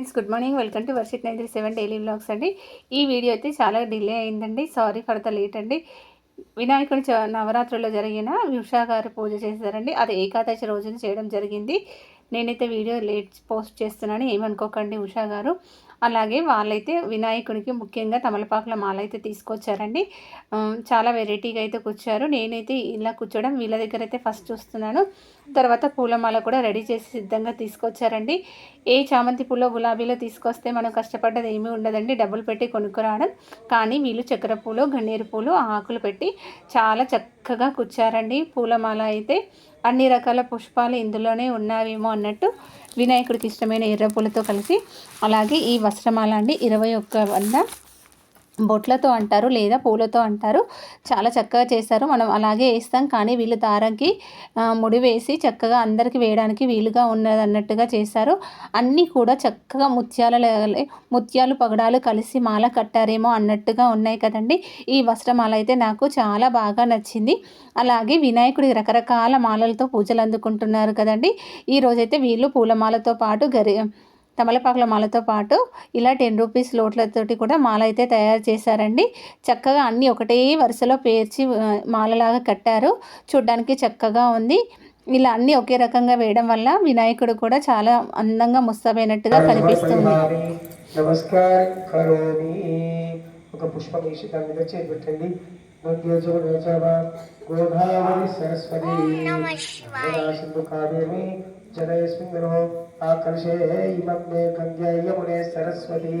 Friends good morning. Welcome to Varshith nine three seven daily blogs అండి. ఈ video అయితే చాలా డిలే అయిందండి. సారీ ఫర్ ద లేట్ అండి. వినాయకుడి చ నవరాత్రుల్లో జరిగిన ఉషా గారు పూజ చేశారండి. అది ఏకాదశి రోజున చేయడం జరిగింది. నేనైతే వీడియో లేట్ పోస్ట్ చేస్తున్నాను. ఏమనుకోకండి ఉషా గారు. అలాగే వాళ్ళైతే వినాయకునికి ముఖ్యంగా తమలపాకుల మాల అయితే తీసుకొచ్చారండి. చాలా వెరైటీగా అయితే కూర్చారు. నేనైతే ఇలా కూర్చోవడం వీళ్ళ దగ్గర అయితే ఫస్ట్ చూస్తున్నాను. తర్వాత పూలమాల కూడా రెడీ చేసి సిద్ధంగా తీసుకొచ్చారండి. ఏ చామంతి పూలో గులాబీలో తీసుకొస్తే మనం కష్టపడ్డది ఏమీ ఉండదండి. డబ్బులు పెట్టి కొనుక్కురావడం. కానీ వీళ్ళు చక్కెర పూలు గన్నేరు పూలు ఆకులు పెట్టి చాలా చక్కగా కూర్చారండి పూలమాల అయితే అన్ని రకాల పుష్పాలు ఇందులోనే ఉన్నావేమో అన్నట్టు వినాయకుడికి ఇష్టమైన ఎర్ర పూలతో కలిసి. అలాగే ఈ వస్త్రమాల అండి ఇరవై ఒక్క వంద బొట్లతో అంటారు లేదా పూలతో అంటారు. చాలా చక్కగా చేస్తారు మనం అలాగే వేస్తాం. కానీ వీళ్ళు దారంకి ముడి వేసి చక్కగా అందరికి వేయడానికి వీలుగా ఉన్నది అన్నట్టుగా చేశారు. అన్నీ కూడా చక్కగా ముత్యాల ముత్యాలు పగడాలు కలిసి మాల కట్టారేమో అన్నట్టుగా ఉన్నాయి కదండి. ఈ వస్త్రమాల అయితే నాకు చాలా బాగా నచ్చింది. అలాగే వినాయకుడి రకరకాల మాలలతో పూజలు అందుకుంటున్నారు కదండి. ఈరోజైతే వీళ్ళు పూలమాలతో పాటు గరి తమలపాకుల మాలతో పాటు ఇలా టెన్ రూపీస్ లోట్లతోటి కూడా మాల అయితే తయారు చేశారండి. చక్కగా అన్నీ ఒకటే వరుసలో పేర్చి మాలలాగా కట్టారు. చూడ్డానికి చక్కగా ఉంది. ఇలా అన్నీ ఒకే రకంగా వేయడం వల్ల వినాయకుడు కూడా చాలా అందంగా ముస్తమైనట్టుగా కనిపిస్తుంది. ఒక పుష్పం వేసి దాని మీద చేపెట్టండి. గోదావరి సరస్వతి. जलयस्मिन् गुरो आकर्षे इमं मे गंगे यमुने सरस्वती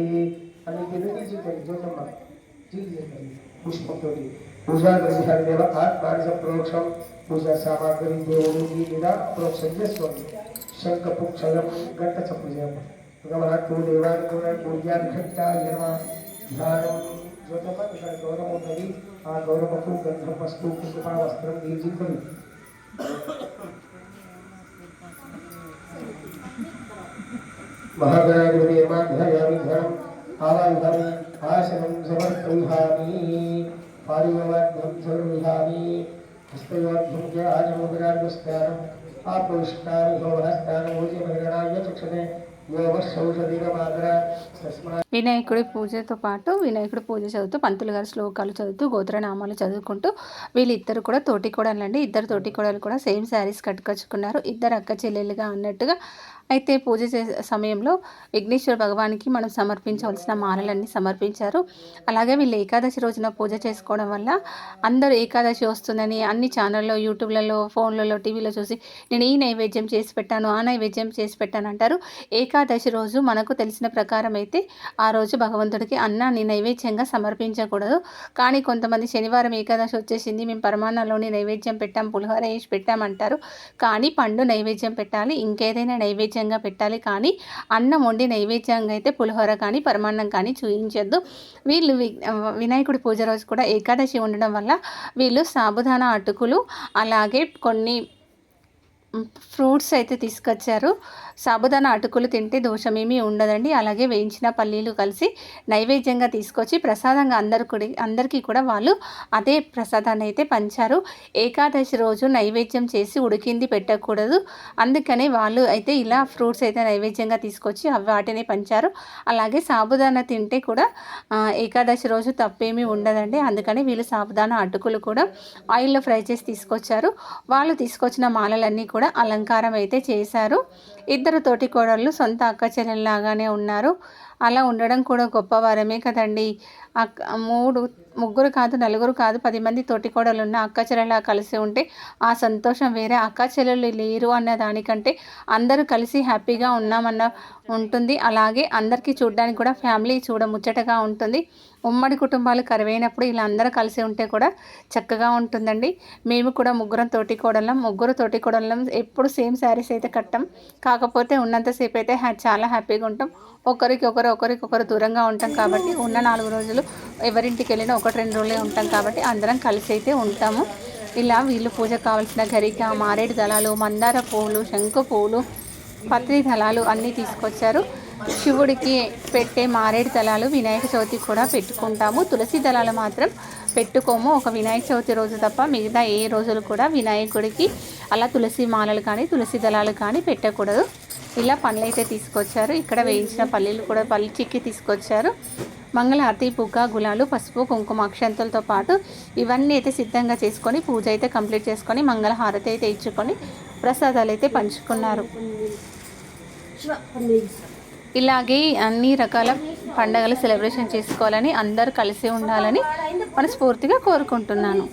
हमें गिरती जी करी जो कम जी जी करी पुष्प कोटि पूजा करी हर देव आत्मान से प्रोक्षम पूजा सामग्री देवोगी निरा प्रोक्षज्य स्वामी शंख पुक्षलम घट सपुजम भगवान को देवान को पूजा घट्टा यमा धारम ज्योतपत गौरव नदी आ गौरव को गंधर्व वस्तु कुंकुमा वस्त्रम दीर्घ करी వినాయకుడి పూజతో పాటు వినాయకుడి పూజ చదువుతూ పంతులు గారి శ్లోకాలు చదువుతూ గోత్రనామాలు చదువుకుంటూ వీళ్ళిద్దరు కూడా తోటి కూడా అండి ఇద్దరు తోటి కూడా సేమ్ శారీస్ కట్టుకొచ్చుకున్నారు. ఇద్దరు అక్క చెల్లెలుగా అన్నట్టుగా అయితే పూజ చేసే సమయంలో విఘ్నేశ్వర భగవానికి మనం సమర్పించవలసిన మాలలన్నీ సమర్పించారు. అలాగే వీళ్ళు ఏకాదశి రోజున పూజ చేసుకోవడం వల్ల అందరూ ఏకాదశి వస్తుందని అన్ని ఛానల్లో యూట్యూబ్లలో ఫోన్లలో టీవీలో చూసి నేను ఈ నైవేద్యం చేసి పెట్టాను ఆ నైవేద్యం చేసి పెట్టాను అంటారు. ఏకాదశి రోజు మనకు తెలిసిన ప్రకారం అయితే ఆ రోజు భగవంతుడికి అన్నాన్ని నైవేద్యంగా సమర్పించకూడదు. కానీ కొంతమంది శనివారం ఏకాదశి వచ్చేసింది మేము పరమాణంలోని నైవేద్యం పెట్టాం పులిహోర వేసి పెట్టామంటారు కానీ పండు నైవేద్యం పెట్టాలి ఇంకేదైనా నైవేద్యం నైవేద్యంగా పెట్టాలి. కానీ అన్నం వండి నైవేద్యంగా అయితే పులిహోర కానీ పరమాన్నం కానీ చూయించొద్దు. వీళ్ళు వినాయకుడి పూజ రోజు కూడా ఏకాదశి ఉండడం వల్ల వీళ్ళు సాబుదాన అటుకులు అలాగే కొన్ని ఫ్రూట్స్ అయితే తీసుకొచ్చారు. సాబుదాన అటుకులు తింటే దోషమేమీ ఉండదండి. అలాగే వేయించిన పల్లీలు కలిసి నైవేద్యంగా తీసుకొచ్చి ప్రసాదంగా అందరికి అందరికీ కూడా వాళ్ళు అదే ప్రసాదాన్ని అయితే పంచారు. ఏకాదశి రోజు నైవేద్యం చేసి ఉడికింది పెట్టకూడదు. అందుకనే వాళ్ళు అయితే ఇలా ఫ్రూట్స్ అయితే నైవేద్యంగా తీసుకొచ్చి వాటిని పంచారు. అలాగే సాబుదాన తింటే కూడా ఏకాదశి రోజు తప్పేమీ ఉండదండి. అందుకని వీళ్ళు సాబుదాన అటుకులు కూడా ఆయిల్లో ఫ్రై చేసి తీసుకొచ్చారు. వాళ్ళు తీసుకొచ్చిన మాలలన్నీ కూడా కూడా అలంకారం అయితే చేశారు. ఇద్దరు తోటి కోడళ్ళు సొంత అక్క చెల్లెల్లాగానే ఉన్నారు. అలా ఉండడం కూడా గొప్ప వరమే కదండి. అక్క మూడు ముగ్గురు కాదు నలుగురు కాదు పది మంది తోటి కోడలు ఉన్న అక్క చెల్లెలా కలిసి ఉంటే ఆ సంతోషం వేరే. అక్క చెల్లెలు లేరు అన్న దానికంటే అందరూ కలిసి హ్యాపీగా ఉన్నామన్న ఉంటుంది. అలాగే అందరికీ చూడడానికి కూడా ఫ్యామిలీ చూడ ముచ్చటగా ఉంటుంది. ఉమ్మడి కుటుంబాలు కరువైనప్పుడు ఇలా అందరూ కలిసి ఉంటే కూడా చక్కగా ఉంటుందండి. మేము కూడా ముగ్గురం తోటి కోడలం ముగ్గురు తోటి కోడలం ఎప్పుడు సేమ్ శారీస్ అయితే కట్టం. కాకపోతే ఉన్నంతసేపు అయితే చాలా హ్యాపీగా ఉంటాం. ఒకరికి ఒకరు ఒకరికొకరు దూరంగా ఉంటాం కాబట్టి ఉన్న నాలుగు రోజులు ఎవరింటికి వెళ్ళినా ఒకటి రెండు రోజులే ఉంటాం కాబట్టి అందరం కలిసి అయితే ఉంటాము. ఇలా వీళ్ళు పూజ కావాల్సిన గరిక మారేడు దళాలు మందార పువ్వులు శంకు పువ్వులు పత్రి దళాలు అన్నీ తీసుకొచ్చారు. శివుడికి పెట్టే మారేడు దళాలు వినాయక చవితి కూడా పెట్టుకుంటాము. తులసి దళాలు మాత్రం పెట్టుకోము. ఒక వినాయక చవితి రోజు తప్ప మిగతా ఏ రోజులు కూడా వినాయకుడికి అలా తులసి మాలలు కానీ తులసి దళాలు కానీ పెట్టకూడదు. ఇలా పళ్ళు అయితే తీసుకొచ్చారు. ఇక్కడ వేయించిన పల్లీలు కూడా పల్లి చిక్కి తీసుకొచ్చారు. మంగళహారతి పుగ్గ గులాలు పసుపు కుంకుమ అక్షంతలతో పాటు ఇవన్నీ అయితే సిద్ధంగా చేసుకొని పూజ అయితే కంప్లీట్ చేసుకొని మంగళహారతి అయితే ఇచ్చుకొని ప్రసాదాలు అయితే పంచుకున్నారు. ఇలాగే అన్ని రకాల పండగలు సెలబ్రేషన్ చేసుకోవాలని అందరూ కలిసి ఉండాలని మనస్ఫూర్తిగా కోరుకుంటున్నాను.